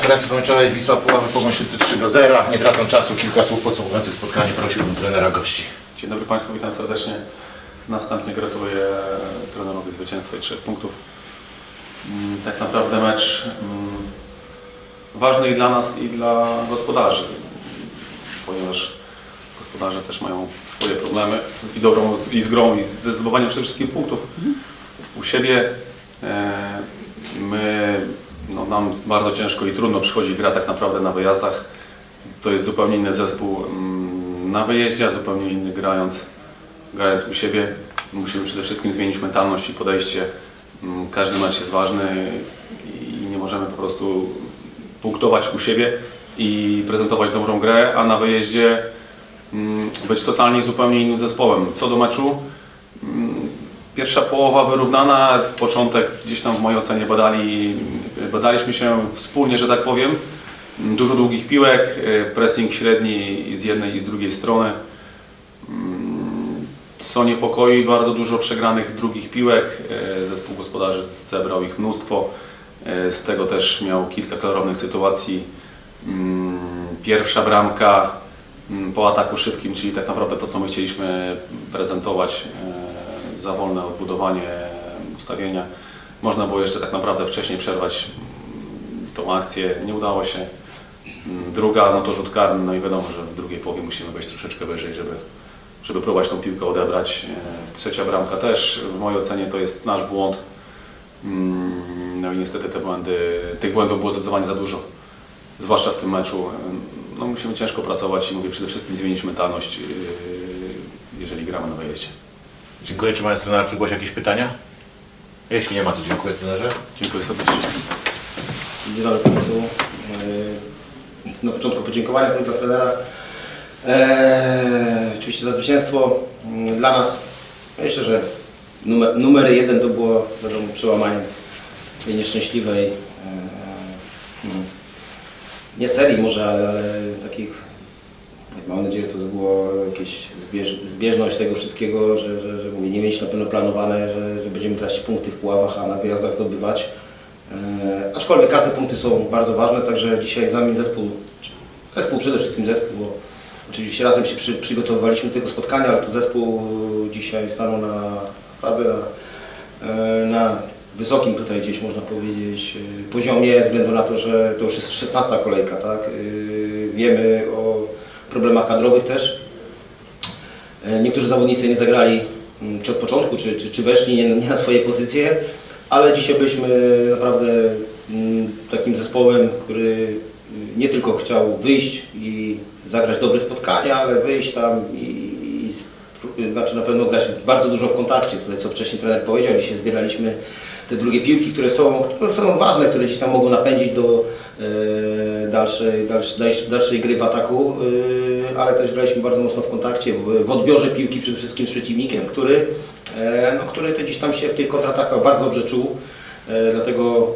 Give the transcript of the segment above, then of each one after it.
konferencji pomyczowej Wisła Puławy Pogąsicy 3 do 0. Nie tracą czasu, kilka słów podsumowujących spotkanie prosiłbym trenera gości. Dzień dobry Państwu, witam serdecznie. Następnie gratuluję trenerowi zwycięstwa i trzech punktów. Mm, Tak naprawdę mecz mm, ważny i dla nas, i dla gospodarzy, ponieważ gospodarze też mają swoje problemy z- i dobrą z- i z grą, i ze zdobywaniem przede wszystkim punktów u siebie. E, My, nam bardzo ciężko i trudno przychodzi gra tak naprawdę na wyjazdach. To jest zupełnie inny zespół mm, na wyjeździe, a zupełnie inny grając, grając u siebie. Musimy przede wszystkim zmienić mentalność i podejście. Mm, Każdy mecz jest ważny i nie możemy po prostu punktować u siebie i prezentować dobrą grę, a na wyjeździe mm, być totalnie zupełnie innym zespołem. Co do meczu, pierwsza połowa wyrównana, początek gdzieś tam w mojej ocenie badali, badaliśmy się wspólnie, że tak powiem. Dużo długich piłek, pressing średni z jednej i z drugiej strony. Co niepokoi, bardzo dużo przegranych drugich piłek. Zespół gospodarzy zebrał ich mnóstwo. Z tego też miał kilka klarownych sytuacji. Pierwsza bramka po ataku szybkim, czyli tak naprawdę to, co my chcieliśmy prezentować, za wolne odbudowanie ustawienia. Można było jeszcze tak naprawdę wcześniej przerwać tą akcję, nie udało się. Druga, no to rzut karny, no i wiadomo, że w drugiej połowie musimy wejść troszeczkę wyżej, żeby, żeby próbować tą piłkę odebrać. E, Trzecia bramka też, w mojej ocenie to jest nasz błąd. Mm, No i niestety te błędy, tych błędów było zdecydowanie za dużo, zwłaszcza w tym meczu. E, No musimy ciężko pracować i mówię przede wszystkim zmienić mentalność, e, jeżeli gramy na wyjeździe. Dziękuję. Czy mając trenera przy głosie jakieś pytania? Jeśli nie ma, to dziękuję trenerze. Dziękuję serdecznie. Dzień dobry Państwu. Na początku podziękowania tylko dla trenera. E, oczywiście za zwycięstwo. Mm, Dla nas myślę, że numer, numer jeden to było wiadomo, przełamanie tej nieszczęśliwej e, mm, nie serii może, ale, ale takich mam nadzieję, że to było jakieś zbież, zbieżność tego wszystkiego, że, że, że mówię, nie mieliśmy na pewno planowane, że, że będziemy tracić punkty w Puławach, a na wyjazdach zdobywać. E, aczkolwiek każde punkty są bardzo ważne, także dzisiaj z nami zespół, zespół przede wszystkim zespół, bo oczywiście razem się przy, przygotowywaliśmy do tego spotkania, ale to zespół dzisiaj stanął na naprawdę na, e, na wysokim tutaj gdzieś można powiedzieć e, poziomie, ze względu na to, że to już jest 16 kolejka, tak? E, Wiemy o problemach kadrowych też. E, Niektórzy zawodnicy nie zagrali mm, czy od początku, czy, czy, czy weszli nie, nie na swoje pozycje, ale dzisiaj byliśmy naprawdę mm, takim zespołem, który y, nie tylko chciał wyjść i zagrać dobre spotkania, ale wyjść tam i, i znaczy na pewno grać bardzo dużo w kontakcie. Tutaj co wcześniej trener powiedział, dzisiaj zbieraliśmy te drugie piłki, które są, które są ważne, które gdzieś tam mogą napędzić do e, dalszej, dalszej, dalszej, gry w ataku, e, ale też graliśmy bardzo mocno w kontakcie, w, w odbiorze piłki przede wszystkim z przeciwnikiem, który, e, no, który to gdzieś tam się w tych kontratakach bardzo dobrze czuł, dlatego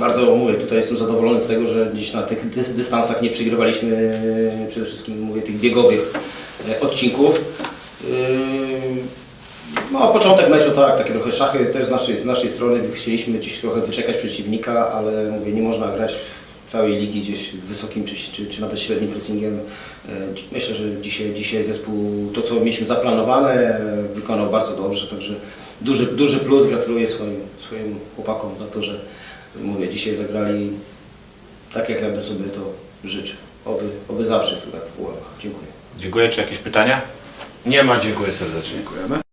bardzo mówię, tutaj jestem zadowolony z tego, że gdzieś na tych dys- dystansach nie przegrywaliśmy przede wszystkim mówię tych biegowych odcinków. No, początek meczu tak, takie trochę szachy też z naszej, z naszej strony chcieliśmy gdzieś trochę wyczekać przeciwnika, ale mówię, nie można grać w całej ligi gdzieś wysokim czy, czy, czy nawet średnim pressingiem. E, Myślę, że dzisiaj, dzisiaj zespół to co mieliśmy zaplanowane wykonał bardzo dobrze, także duży, duży plus, gratuluję swoim, swoim chłopakom za to, że mówię, dzisiaj zagrali tak jak ja bym sobie to życzył. Oby, oby zawsze to tak w Puławach. Dziękuję. Dziękuję. Czy jakieś pytania? Nie ma. Dziękuję serdecznie. Dziękujemy.